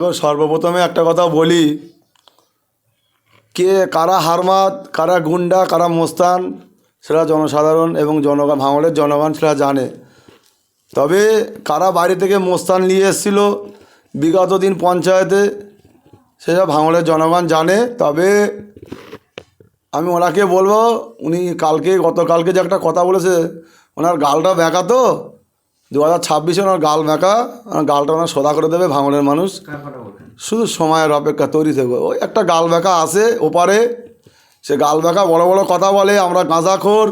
সর্বপ্রথমে একটা কথা বলি, কে কারা হারমাত কারা গুন্ডা, কারা মোস্তান, সেটা জনসাধারণ এবং জনগণ ভাঙড়ের জনগণ সেটা জানে। তবে কারা বাইরে থেকে মোস্তান নিয়ে এসেছিল, বিগত দিন পঞ্চায়েতে, সেটা ভাঙড়ের জনগণ জানে। তবে আমি ওনাকে বলব, উনি কালকে, গতকালকে যে একটা কথা বলেছে, ওনার গালটা ব্যাকা তো দু হাজার ছাব্বিশে ওনার গাল ওনার গালটা ওনার সোদা করে দেবে ভাঙড়ের মানুষ। শুধু সময়ের অপেক্ষা তৈরি থাকবে ওই একটা গাল ব্যাকা আসে ওপারে সে গাল ব্যাকা বড় বড় কথা বলে আমরা গাঁজাখোর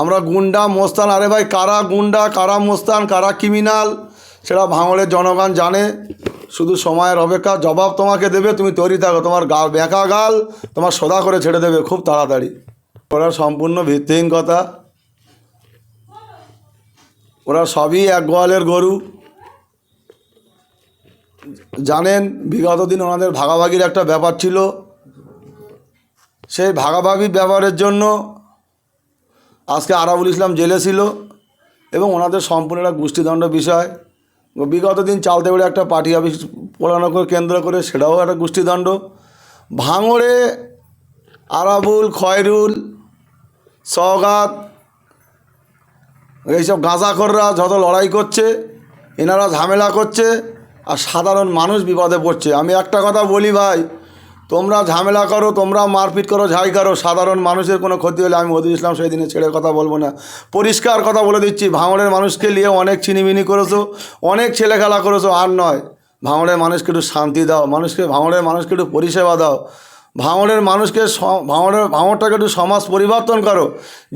আমরা গুন্ডা মোস্তান। আরে ভাই কারা গুন্ডা কারা মোস্তান কারা ক্রিমিনাল সেটা ভাঙড়ের জনগণ জানে। শুধু সময়ের অপেক্ষা জবাব তোমাকে দেবে তুমি তৈরি থাকো। তোমার গাল ব্যাকা গাল তোমার সোদা করে ছেড়ে দেবে খুব তাড়াতাড়ি। ওরা সম্পূর্ণ ভিত্তিহীন কথা। ওরা সবই এক গোয়ালের গরু। জানেন, বিগত দিন ওনাদের ভাগাভাগির একটা ব্যাপার ছিল। সেই ভাগাভাগি ব্যাপারের জন্য আজকে আরাবুল ইসলাম জেলে ছিল এবং ওনাদের সম্পূর্ণ একটা গোষ্ঠীদণ্ড বিষয়। বিগত দিন চালতে বেড়ে একটা পার্টি অফিস পড়ানো করে কেন্দ্র করে সেটাও একটা গোষ্ঠীদণ্ড। ভাঙড়ে আরাবুল, খয়রুল, সওগাত এইসব গাঁজাখররা যত লড়াই করছে, এনারা ঝামেলা করছে আর সাধারণ মানুষ বিপদে পড়ছে। আমি একটা কথা বলি ভাই, তোমরা ঝামেলা করো, তোমরা মারপিট করো, ঝাই করো, সাধারণ মানুষের কোনো ক্ষতি হলে আমি মধু ইসলাম সেই দিনে ছেড়ে কথা বলব না। পরিষ্কার কথা বলে দিচ্ছি, ভাঙড়ের মানুষকে নিয়ে অনেক চিনিমিনি করেছ, অনেক ছেলে খেলা করেছ, আর নয়, ভাঙড়ের মানুষকে একটু শান্তি দাও, মানুষকে, ভাঙড়ের মানুষকে একটু পরিষেবা দাও। ভাঙড়ের মানুষকে ভাঙড়ের, ভাঙড়টাকে একটু সমাজ পরিবর্তন করো।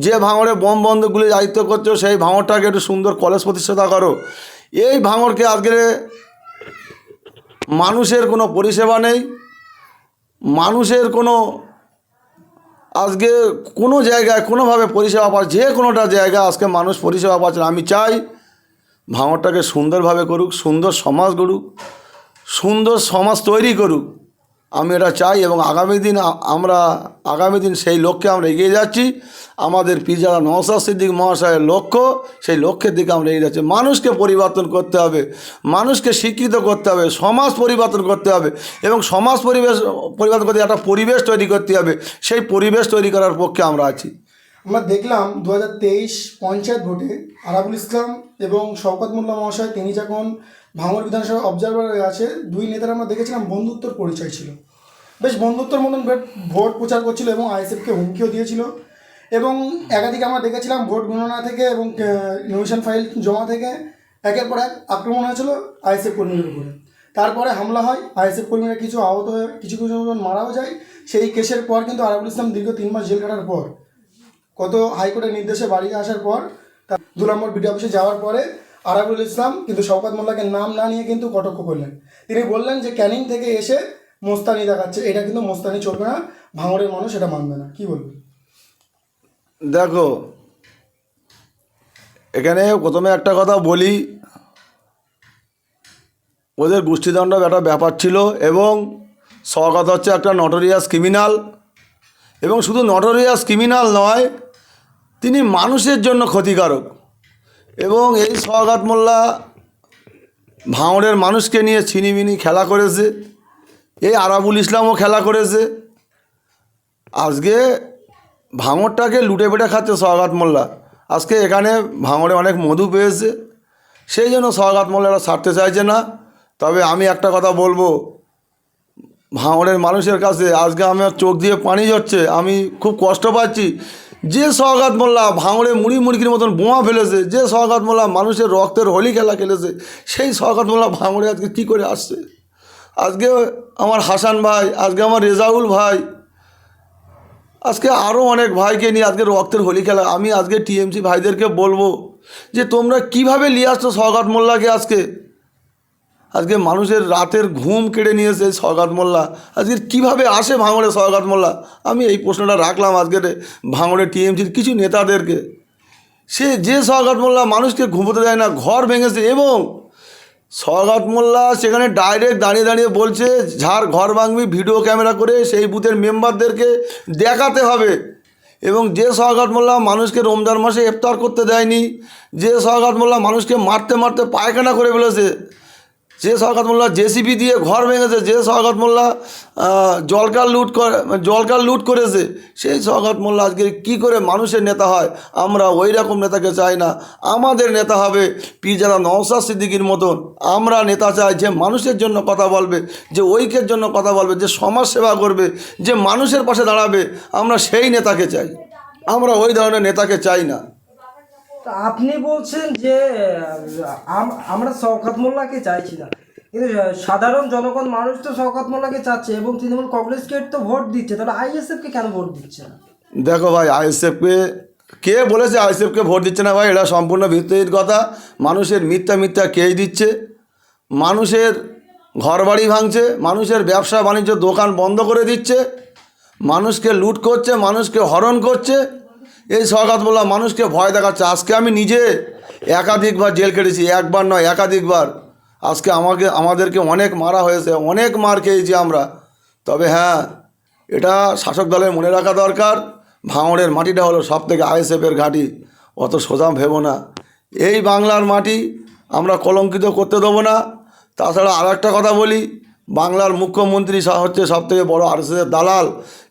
যে ভাঙড়ে বোম বন্ধুগুলি দায়িত্ব করছ, সেই ভাঙড়টাকে একটু সুন্দর কলেজ প্রতিষ্ঠাতা করো। এই ভাঙড়কে আজকে মানুষের কোনো পরিষেবা নেই। মানুষের কোনো আজকে কোনো জায়গায় কোনোভাবে পরিষেবা পাচ্ছে যে কোনোটা জায়গা আজকে মানুষ পরিষেবা পাচ্ছে আমি চাই ভাঙরটাকে সুন্দরভাবে করুক, সুন্দর সমাজ গড়ুক, সুন্দর সমাজ তৈরি করুক। আমি এটা চাই এবং আগামী দিন আমরা, আগামী দিন সেই লক্ষ্যে আমরা এগিয়ে যাচ্ছি। আমাদের পিজারা নওসাদ সিদ্দিক মহাশয়ের লক্ষ্য, সেই লক্ষ্যের দিকে আমরা এগিয়ে যাচ্ছি। মানুষকে পরিবর্তন করতে হবে, মানুষকে শিক্ষিত করতে হবে, সমাজ পরিবর্তন করতে হবে এবং সমাজ পরিবেশ, পরিবর্তন করতে একটা পরিবেশ তৈরি করতে হবে। সেই পরিবেশ তৈরি করার পক্ষে আমরা আছি। আমরা দেখলাম দু হাজার তেইশ পঞ্চায়েত ভোটে আরাবুল ইসলাম এবং শওকত মোল্লা মহাশয়, তিনি যখন ভাঙড় বিধানসভা অবজারভার আছে, দুই নেতারা আমরা দেখেছিলাম বন্ধুত্বর পরিচয় ছিল। বেশ বন্ধুত্বর মতন ভোট- প্রচার করছিল এবং আইএসএফকে হুমকিও দিয়েছিল। এবং একাধিক আমরা দেখেছিলাম ভোট গণনা থেকে এবং নমিশন ফাইল জমা থেকে একের পর এক আক্রমণ হয়েছিল আইএসএফ কর্মীদের উপরে। তারপরে হামলা হয়, আইএসএফ কর্মীরা কিছু আহত হয়ে, কিছু কিছু মারাও যায়। সেই কেসের পর কিন্তু আরাবুল ইসলাম দীর্ঘ তিন মাস জেল কাটার পর, কত হাইকোর্টের নির্দেশে বাড়ি আসার পর দু নম্বর বিডি অফিসে যাওয়ার পরে আরাবুল ইসলাম কিন্তু শওকত মোল্লাকে নাম না নিয়ে কিন্তু কটক্ষ করলেন। তিনি বললেন যে ক্যানিং থেকে এসে মোস্তানি দেখাচ্ছে। এটা কিন্তু মোস্তানি চলবে না, ভাঙড়ের মানুষ এটা মানবে না। কি বলবে দেখো, এখানে প্রথমে একটা কথা বলি। ওদের গোষ্ঠীদণ্ড একটা ব্যাপার ছিল এবং স্বাগত হচ্ছে একটা নটোরিয়াস ক্রিমিনাল এবং শুধু নটোরিয়াস ক্রিমিনাল নয়, তিনি মানুষের জন্য ক্ষতিকারক। এবং এই সোহাগাত মোল্লা ভাঙড়ের মানুষকে নিয়ে ছিনিমিনি খেলা করেছে, এই আরাবুল ইসলামও খেলা করেছে। আজকে ভাঙরটাকে লুটে পেটে খাচ্ছে সোহাগাত মোল্লা। আজকে এখানে ভাঙড়ে অনেক মধু পেয়েছে, সেই জন্য সোহাগাত মোল্লারা ছাড়তে চাইছে না। তবে আমি একটা কথা বলব, ভাঙড়ের মানুষের কাছে আজকে আমার চোখ দিয়ে পানি যাচ্ছে আমি খুব কষ্ট পাচ্ছি। যে সোহাগাত মোল্লা ভাঙড়ে মুড়ি মুড়কির মতন বোমা ফেলেছে, যে সোহাগাত মোল্লা মানুষের রক্তের হোলি খেলা খেলেছে, সেই সোহাগাত মোল্লা ভাঙড়ে আজকে কী করে আসছে? আজকে আমার হাসান ভাই, আজকে আমার রেজাউল ভাই, আজকে আরও অনেক ভাইকে নিয়ে আজকে রক্তের হোলি খেলা। আমি আজকে টিএমসি ভাইদেরকে বলব যে তোমরা কীভাবে নিয়ে আসছো সৌগাত মোল্লাকে আজকে? আজকে মানুষের রাতের ঘুম কেড়ে নিয়েছে সৌগাত মোল্লা। আজকে কীভাবে আসে ভাঙড়ে সৌগাত মোল্লা? আমি এই প্রশ্নটা রাখলাম আজকে ভাঙড়ে টিএমসির কিছু নেতাদেরকে। সে যে সৌগাত মোল্লা মানুষকে ঘুমোতে দেয় না, ঘর ভেঙেছে এবং সৌগাত মোল্লা সেখানে ডাইরেক্ট দাঁড়িয়ে দাঁড়িয়ে বলছে যার ঘর ভাঙবি, ভিডিও ক্যামেরা করে সেই বুথের মেম্বারদেরকে দেখাতে হবে। এবং যে সৌগাত মোল্লা মানুষকে রমজান মাসে ইফতার করতে দেয়নি, যে সৌগাত মোল্লা মানুষকে মারতে মারতে পায়খানা করে ফেলেছে যে শওকত মোল্লা জেসিবি দিয়ে ঘর ভেঙেছে, যে শওকত মোল্লা জলকার লুট করে, জলকার লুট করেছে, সেই শওকত মোল্লা আজকে কি করে মানুষের নেতা হয়? আমরা ওই রকম নেতাকে চাই না। আমাদের নেতা হবে পিজারা নওসাদ সিদ্দিকির মতন। আমরা নেতা চাই যে মানুষের জন্য কথা বলবে, যে ঐক্যের জন্য কথা বলবে, যে সমাজ সেবা করবে, যে মানুষের পাশে দাঁড়াবে। আমরা সেই নেতাকে চাই। আমরা ওই ধরনের নেতাকে চাই না। আপনি বলছেন যে, আম- আমরা শওকত মোল্লাকে চাইছি না। কিন্তু সাধারণ জনগণ মানুষ তো শওকত মোল্লাকে চাচ্ছে এবং তৃণমূল কংগ্রেসকে তো ভোট দিচ্ছে, তাহলে আইএসএফকে কেন ভোট দিচ্ছে না? দেখো ভাই আইএসএফকে কে বলেছে আইএসএফকে ভোট দিচ্ছে না ভাই? এটা সম্পূর্ণ ভিত্তির কথা। মানুষের মিথ্যা মিথ্যা কেই দিচ্ছে? মানুষের ঘরবাড়ি ভাঙছে, মানুষের ব্যবসা বাণিজ্য দোকান বন্ধ করে দিচ্ছে, মানুষকে লুট করছে, মানুষকে হরণ করছে। এই সরকার বললাম মানুষকে ভয় দেখাচ্ছে, আজকে আমি নিজে একাধিকবার জেল কেটেছি একবার নয়, একাধিকবার। আজকে আমাকে, আমাদেরকে অনেক মারা হয়েছে, অনেক মার খেয়েছি আমরা। তবে হ্যাঁ এটা শাসক দলের মনে রাখা দরকার, ভাঙড়ের মাটিটা হলো সব থেকে আইএসএফের ঘাঁটি, অত সোজা ভেবো না। এই বাংলার মাটি আমরা কলঙ্কিত করতে দেবো না। তাছাড়া আর একটা কথা বলি বাংলার মুখ্যমন্ত্রী হচ্ছে সব থেকে বড় আরএসএসের দালাল।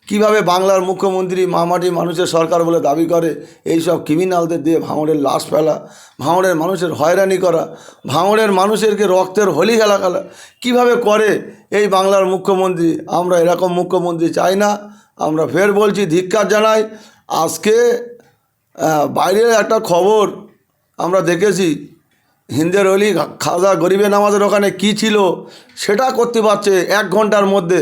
কীভাবে বাংলার মুখ্যমন্ত্রী মামাটি মানুষের সরকার বলে দাবি করে? এই সব ক্রিমিনালদের দিয়ে ভাঙড়ের লাশ ফেলা, ভাঙড়ের মানুষের হয়রানি করা, ভাঙড়ের মানুষেরকে রক্তের হোলি খেলা খেলা। কীভাবে করে এই বাংলার মুখ্যমন্ত্রী? আমরা এরকম মুখ্যমন্ত্রী চাই না। আমরা ফের বলছি, ধিক্কার জানাই। আজকে বাইরের একটা খবর আমরা দেখেছি হিন্দের অলি খাজা গরিবের নামাজের ওখানে কি ছিল সেটা করতে পারছে এক ঘণ্টার মধ্যে।